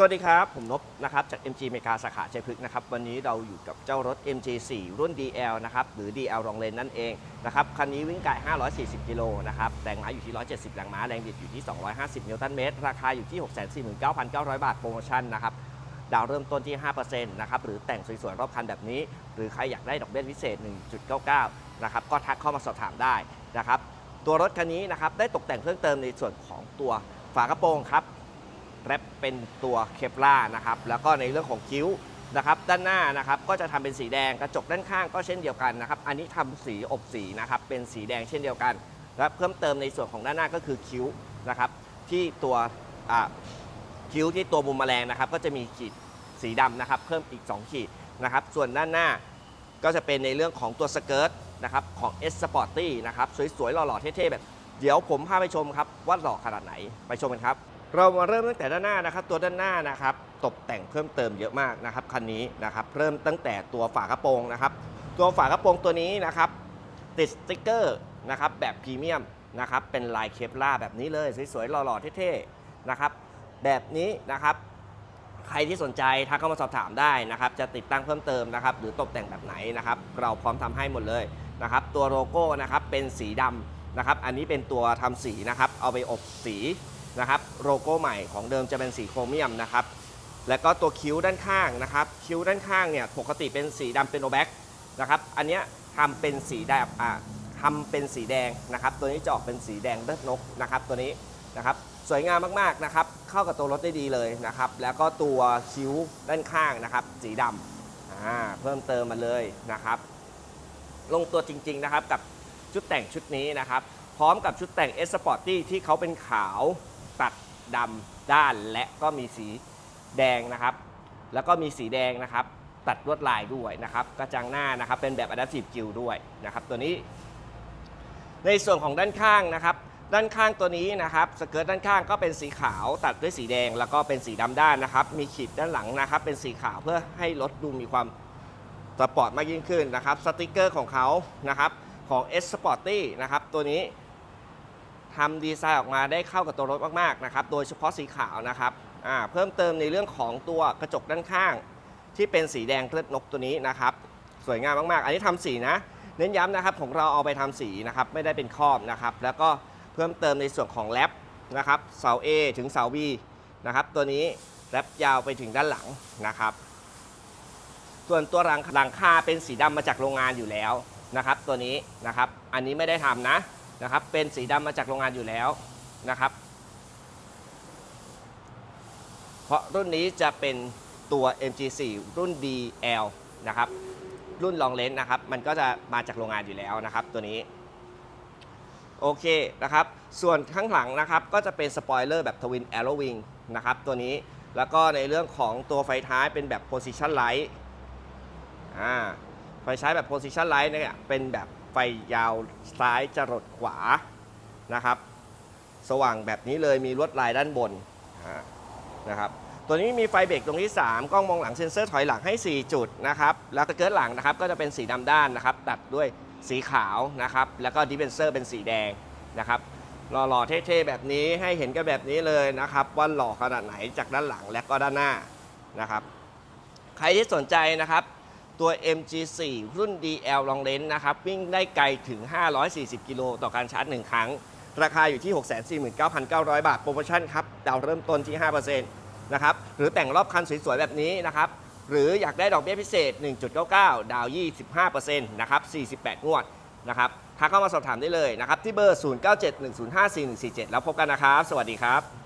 สวัสดีครับ ผมนพนะครับจาก MG เมกาสาขาชัยพฤกษ์นะครับ วันนี้เราอยู่กับเจ้ารถ MG4 รุ่น DL นะครับ หรือ DL รองเลนนั่นเองนะครับ คันนี้วิ่งไกล540 กิโลนะครับ แรงม้าอยู่ที่ 170 แรงม้า แรงบิดอยู่ที่ 250 นิวตันเมตร ราคาอยู่ที่ 649,900 บาทโปรโมชั่นนะครับ ดาวเริ่มต้นที่ 5%นะครับ หรือแต่งสวยๆ รอบคันแบบนี้ หรือใครอยากได้ดอกเบี้ยพิเศษ 1.99 นะครับ ก็ทักเข้ามาสอบถามได้นะครับ ตัวรถคันนี้นะครับ ได้ตกแต่งเพิ่มเติมในส่วนของตัวฝากระโปรงครับ แรปเป็นตัวเคปล่านะครับ แล้วก็ในเรื่องของคิ้วนะครับ ด้านหน้านะครับก็จะทำเป็นสีแดงกระจกด้านข้างก็เช่นเดียวกันนะครับ อันนี้ทำสีอบสีนะครับ เป็นสีแดงเช่นเดียวกัน และเพิ่มเติมในส่วนของด้านหน้าก็คือคิ้วนะครับ ที่ตัวคิ้วที่ตัวมุมแมลงนะครับ ก็จะมีขีดสีดำนะครับ เพิ่มอีก 2 ขีดนะครับ ส่วนด้านหน้าก็จะเป็นในเรื่องของตัวสเกิร์ตนะครับของ S Sporty นะครับ สวยๆหล่อๆเท่ๆแบบ เดี๋ยวผมพาไปชมครับว่าหล่อขนาดไหนไปชมกันครับ เรามาเริ่มตั้งแต่ด้านหน้านะครับ ตัวด้านหน้านะครับ ตกแต่งเพิ่มเติมเยอะมากนะครับคันนี้นะครับ เริ่มตั้งแต่ตัวฝากระโปรงนะครับ ตัวฝากระโปรงตัวนี้นะครับ ติดสติ๊กเกอร์นะครับแบบพรีเมียมนะครับ เป็นลายเคปล่าแบบนี้เลยสวยๆหล่อๆเท่ๆนะครับ แบบนี้นะครับ ใครที่สนใจทักเข้ามาสอบถามได้นะครับ จะติดตั้งเพิ่มเติมนะครับ หรือตกแต่งแบบไหนนะครับ เราพร้อมทำให้หมดเลยนะครับ ตัวโลโก้นะครับเป็นสีดำนะครับ อันนี้เป็นตัวทำสีนะครับ เอาไปอบสี นะครับโลโก้ใหม่ของเดิมจะเป็นสีโครเมียมนะครับแล้วก็ตัวคิ้วด้านข้างนะครับคิ้วด้านข้างเนี่ยปกติเป็นสีดำเป็นโอแบ็กนะครับอันเนี้ยทำเป็นสีแดงอ่าทำเป็นสีแดงนะครับตัวนี้จะออกเป็นสีแดงเลือดนกนะครับตัวนี้นะครับสวยงามมากๆนะครับเข้ากับตัวรถได้ดีเลยนะครับแล้วก็ตัวคิ้วด้านข้างนะครับสีดำเพิ่มเติมมาเลยนะครับลงตัวจริงๆนะครับกับชุดแต่งชุดนี้นะครับพร้อมกับชุดแต่ง S Sporty ที่เขาเป็นขาว ตัดดำด้านและก็มีสีแดงนะครับ แล้วก็มีสีแดงนะครับ ตัดลวดลายด้วยนะครับ กระจังหน้านะครับเป็นแบบ Adaptive Gill ด้วยนะครับ ตัวนี้ ในส่วนของด้านข้างนะครับ ด้านข้างตัวนี้นะครับสเกิร์ตด้านข้างก็เป็นสีขาว ตัดด้วยสีแดง แล้วก็เป็นสีดำด้านนะครับ มีขีดด้านหลังนะครับ เป็นสีขาวเพื่อให้รถดูมีความสปอร์ตมากยิ่งขึ้นนะครับสติกเกอร์ของเขานะครับของ S Sporty นะครับตัวนี้ ทำดีไซน์ออกมาได้เข้ากับตัวรถมากๆนะครับ โดยเฉพาะสีขาวนะครับเพิ่มเติมในเรื่องของตัวกระจกด้านข้าง ที่เป็นสีแดงเลือดนกตัวนี้นะครับ สวยงามมากๆ อันนี้ทำสีนะ เน้นย้ำนะครับของเราเอาไปทำสีนะครับ ไม่ได้เป็นครอบนะครับ แล้วก็เพิ่มเติมในส่วนของแรปนะครับเสา A ถึงเสา B นะครับ ตัวนี้แรปยาวไปถึงด้านหลังนะครับ ส่วนตัวหลังหลังคาเป็นสีดำมาจากโรงงานอยู่แล้วนะครับ ตัวนี้นะครับ อันนี้ไม่ได้ทำนะ นะครับ เป็นสีดำมาจากโรงงานอยู่แล้วนะครับ เพราะรุ่นนี้จะเป็นตัว MG4 รุ่น DL นะครับ รุ่นลองเลนส์นะครับ มันก็จะมาจากโรงงานอยู่แล้วนะครับ ตัวนี้ โอเคนะครับ ส่วนข้างหลังนะครับ ก็จะเป็นสปอยเลอร์แบบทวินแอโรวิงนะครับ ตัวนี้ แล้วก็ในเรื่องของตัวไฟท้ายเป็นแบบ Position Light อ่า ไฟใช้แบบ Position Light เนี่ยเป็นแบบ ไฟยาวซ้ายจรดขวานะครับ สว่างแบบนี้เลยมีลวดลายด้านบนนะครับตัวนี้มีไฟเบรกตรงที่ 3 กล้องมองหลังเซ็นเซอร์ถอยหลังให้ 4 จุดนะครับ แล้วสเกิร์ตหลังนะครับก็จะเป็นสีดำด้านนะครับ ตัดด้วยสีขาวนะครับ แล้วก็ดิเฟนเซอร์เป็นสีแดงนะครับหล่อๆเท่ๆแบบนี้ให้เห็นกันแบบนี้เลยนะครับ ว่าหล่อขนาดไหนจากด้านหลังและก็ด้านหน้านะครับ ใครที่สนใจนะครับ ตัว MG4 รุ่น DL Long Range นะครับ วิ่งได้ไกลถึง 540 กิโลต่อการชาร์จ 1 ครั้ง ราคาอยู่ที่ 649,900 บาท โปรโมชั่นครับ ดาวเริ่มต้นที่ 5%นะครับ หรือแต่งรอบคันสวยๆ แบบนี้นะครับ หรืออยากได้ดอกเบี้ยพิเศษ 1.99 ดาว 25%นะครับ 48 งวดนะครับทักเข้ามาสอบถามได้เลยนะครับ ที่เบอร์ 0971054147 แล้วพบกันนะครับ สวัสดีครับ